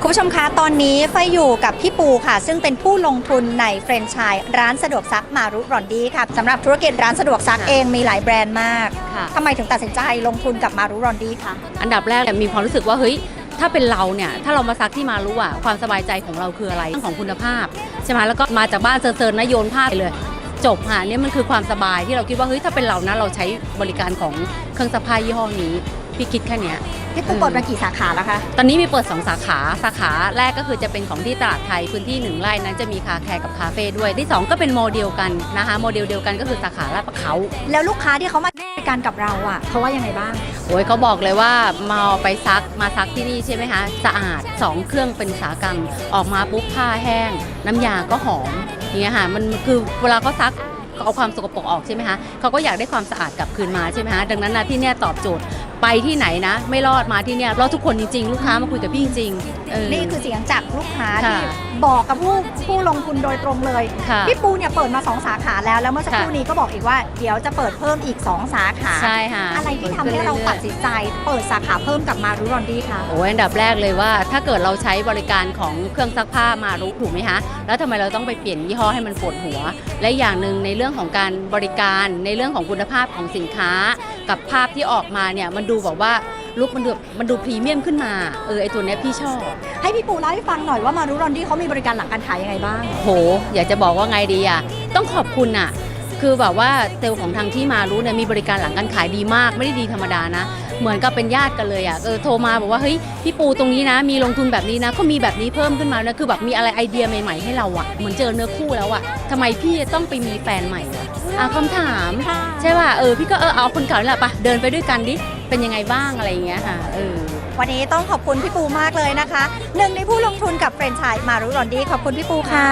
คุณผู้ชมคะ ตอนนี้ไฟอยู่กับพี่ปูค่ะ ซึ่งเป็นผู้ลงทุนในแฟรนไชส์ร้านสะดวกซักมารุรอนดี้ค่ะสำหรับธุรกิจร้านสะดวกซักค่ะเองมีหลายแบรนด์มากค่ะ ทำไมถึงตัดสินใจลงทุนกับมารุรอนดี้คะอันดับแรกเนี่ยมีความรู้สึกว่าเฮ้ยถ้าเป็นเราเนี่ยถ้าเรามาซักที่มารู้อะความสบายใจของเราคืออะไรเรื่องของคุณภาพใช่ไหมแล้วก็มาจากบ้านเซิร์นๆนะโยนผ้าไปเลย จบค่ะเนี่ยมันคือความสบายที่เราคิดว่าเฮ้ยถ้าเป็นเรานะเราใช้บริการของเครื่องซักผ้ายี่ห้อนี้ พี่คิดแค่เนี้ย พี่ปูเปิดมากี่สาขาแล้วคะตอนนี้มีเปิด 2 สาขาสาขาแรกก็คือจะเป็นของที่ตลาดไทยพื้นที่หนึ่งไร่นั้นจะมีคาแคร์กับคาเฟ่ด้วยที่ 2 ก็เป็นโมเดลกันนะคะโมเดลเดียวกันก็คือสาขาลาดประเขา แล้วลูกค้าที่เขามาบริการกับเราอะเขาว่ายังไงบ้าง โอ้ยเขาบอกเลยว่ามาเอาไปซักมาซักที่นี่ใช่ไหมคะสะอาด 2 เครื่องเป็นอุตสาหกรรมออกมาปุ๊บผ้าแห้ง น้ำยาก็หอมอย่างเงี้ยค่ะมันคือเวลาเขาซักเขาเอาความสกปรกออกใช่ไหมคะเขาก็อยากได้ความสะอาดกลับคืนมาใช่ไหมคะดังนั้นนะที่เนี่ยตอบโจทย์ ไปที่ไหนนะ ไม่รอดมาที่เนี่ยรอดทุกคนจริงๆ ลูกค้ามาคุยกับพี่จริงๆเออ นี่คือเสียงจากลูกค้าค่ะที่บอกกับผู้ผู้ลงทุนโดยตรงเลย ค่ะพี่ปูเนี่ยเปิดมา 2 สาขาแล้ว แล้วเมื่อสักครู่ค่ะ นี้ก็บอกอีกว่าเดี๋ยวจะเปิดเพิ่มอีก 2 สาขา ใช่ค่ะอะไรที่ทำให้เราตัดสินใจ เปิดสาขาเพิ่มกับมารุรอนดี้คะโอ้ยอันดับแรกเลยว่า ถ้าเกิดเราใช้บริการของเครื่องซักผ้ามารู้ถูกไหมคะแล้วทำไมเราต้องไปเปลี่ยนยี่ห้อให้มันปวดหัว และอย่างหนึ่งในเรื่องของการบริการในเรื่องของคุณภาพของสินค้า กับภาพที่ออกมาเนี่ยมันดูแบบว่าลุกมันดูมันดูพรีเมียมขึ้นมาเออไอตัวเนี้ยพี่ชอบ ให้พี่ปูเล่าให้ฟังหน่อยว่ามารุรอนดี้เขามีบริการหลังการขายยังไงบ้าง โห อยากจะบอกว่าไงดีอะต้องขอบคุณอะ คือแบบว่าเซลล์ของทางที่มารู้เนี่ยมีบริการหลังการขายดีมาก ไม่ได้ดีธรรมดานะ เหมือนกับเป็นญาติกันเลยอะเออโทรมาบอกว่าเฮ้ยพี่ปูตรงนี้นะ มีลงทุนแบบนี้นะ ก็มีแบบนี้เพิ่มขึ้นมานะคือแบบมีอะไรไอเดียใหม่ๆให้เราอะเหมือนเจอเนื้อคู่แล้วอะทำไมพี่จะต้องไปมีแฟนใหม่วะ อะคำถามใช่ป่ะเออพี่ก็เออเอาคนเก่านี่แหละปะเดินไปด้วยกันดิเป็นยังไงบ้างอะไรอย่างเงี้ยค่ะเออ วันนี้ต้องขอบคุณพี่ปูมากเลยนะคะ หนึ่งในผู้ลงทุนกับแฟรนไชส์มารุรอนดี้ขอบคุณพี่ปูค่ะ